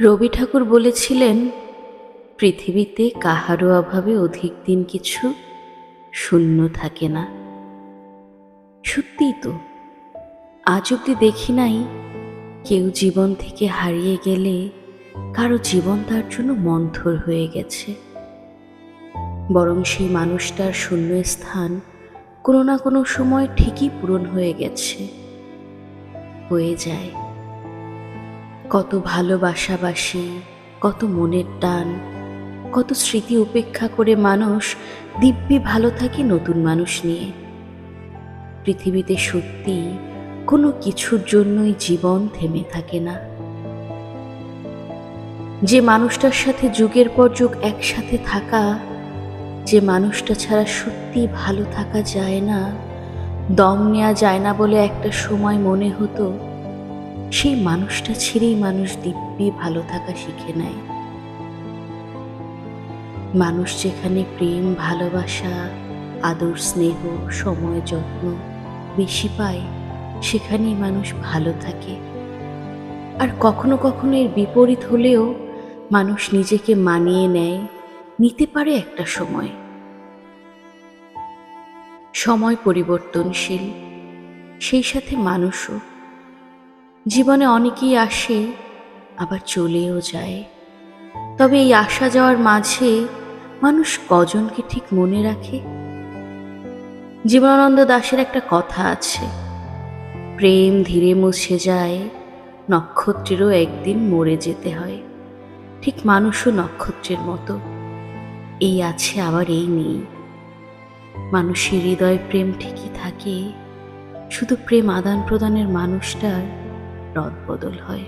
রবি ঠাকুর বলেছিলেন, পৃথিবীতে কাহারও অভাবে অধিক দিন কিছু শূন্য থাকে না। সত্যিই তো, আজ অব্দি দেখি নাই কেউ জীবন থেকে হারিয়ে গেলে কারও জীবন তার জন্য মন্থর হয়ে গেছে। বরং সেই মানুষটার শূন্য স্থান কোনো না কোনো সময় ঠিকই পূরণ হয়ে গেছে, হয়ে যায়। কত ভালোবাসাবাসি, কত মনের টান, কত স্মৃতি উপেক্ষা করে মানুষ দিব্যি ভালো থাকে নতুন মানুষ নিয়ে। পৃথিবীতে সত্যি কোনো কিছুর জন্যই জীবন থেমে থাকে না। যে মানুষটার সাথে যুগের পর যুগ একসাথে থাকা, যে মানুষটা ছাড়া সত্যি ভালো থাকা যায় না, দম নেওয়া যায় না বলে একটা সময় মনে হতো সেই মানুষটা ছেড়েই মানুষ দিব্যি ভালো থাকা শিখে নেয়। মানুষ যেখানে প্রেম, ভালোবাসা, আদর, স্নেহ, সময়, যত্ন বেশি পায়, সেখানেই মানুষ ভালো থাকে। আর কখনো কখনো এর বিপরীত হলেও মানুষ নিজেকে মানিয়ে নেয়, নিতে পারে একটা সময়। সময় পরিবর্তনশীল, সেই সাথে মানুষও জীবনে অনেকেই আসে, আবার চলেও যায়। তবে এই আসা যাওয়ার মাঝে মানুষ কজনকে ঠিক মনে রাখে? জীবনানন্দ দাশের একটা কথা আছে, প্রেম ধীরে মুছে যায়, নক্ষত্রেরও একদিন মরে যেতে হয়। ঠিক মানুষও নক্ষত্রের মতো। এই আছে, আবার এই নেই। মানুষের হৃদয় প্রেম ঠিকই থাকে, শুধু প্রেম আদান প্রদানের মানুষটার রদবদল হয়।